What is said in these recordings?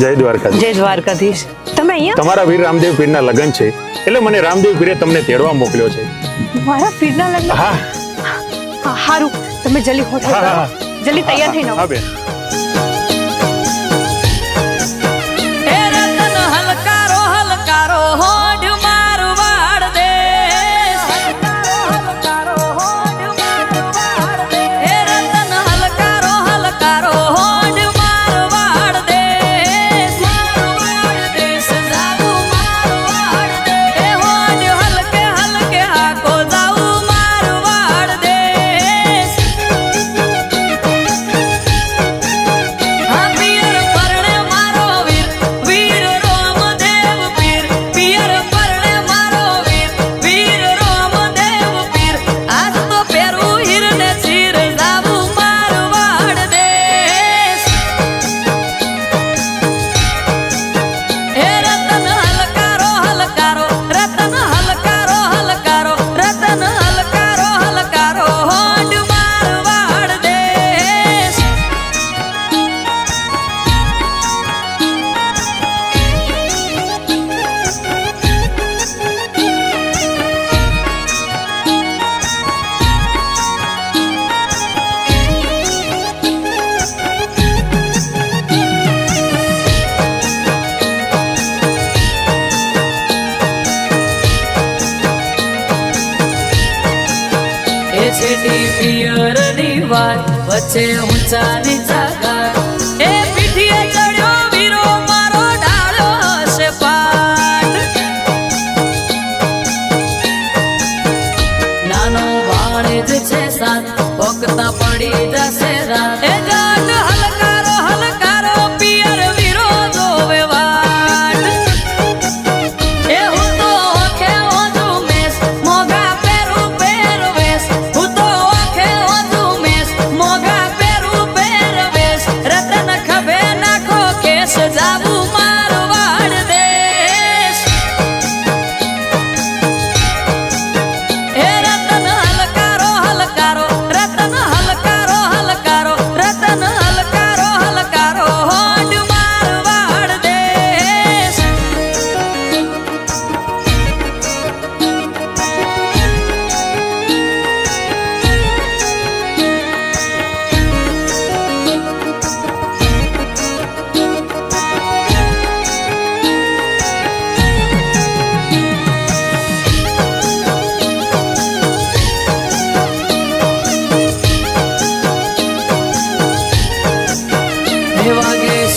જય દ્વારકાધીશ. જય દ્વારકાધીશ. તમે અહીંયા? તમારા વીર રામદેવ પીર ના લગ્ન છે. એટલે મને રામદેવ પીરે તમને તેડવા મોકલ્યો છે. મારા પીરના લગ્ન? હા. સારું તમે જલ્દી હોટલ જલ્દી તૈયાર થઈ આવો. હા બેન. મીઠી પિયરની વાત વચ્ચે ઊંચા નીચા ગાય એ પીઠીએ ચડ્યો વીરો, મારો ડાળો હશે પાટ નાનો બાણ જ છે સાથ ભક્તા પડી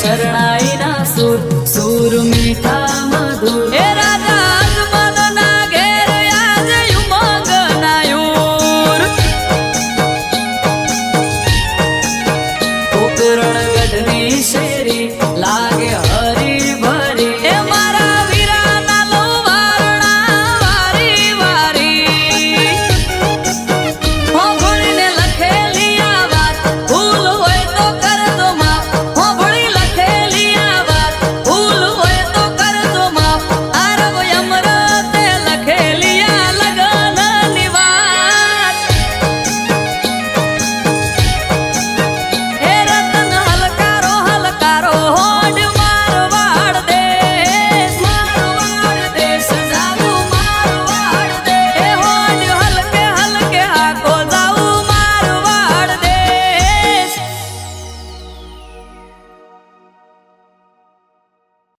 શરણાઈના સુર સુર મીઠા મધુર હે રાધા આગમનના ઘેર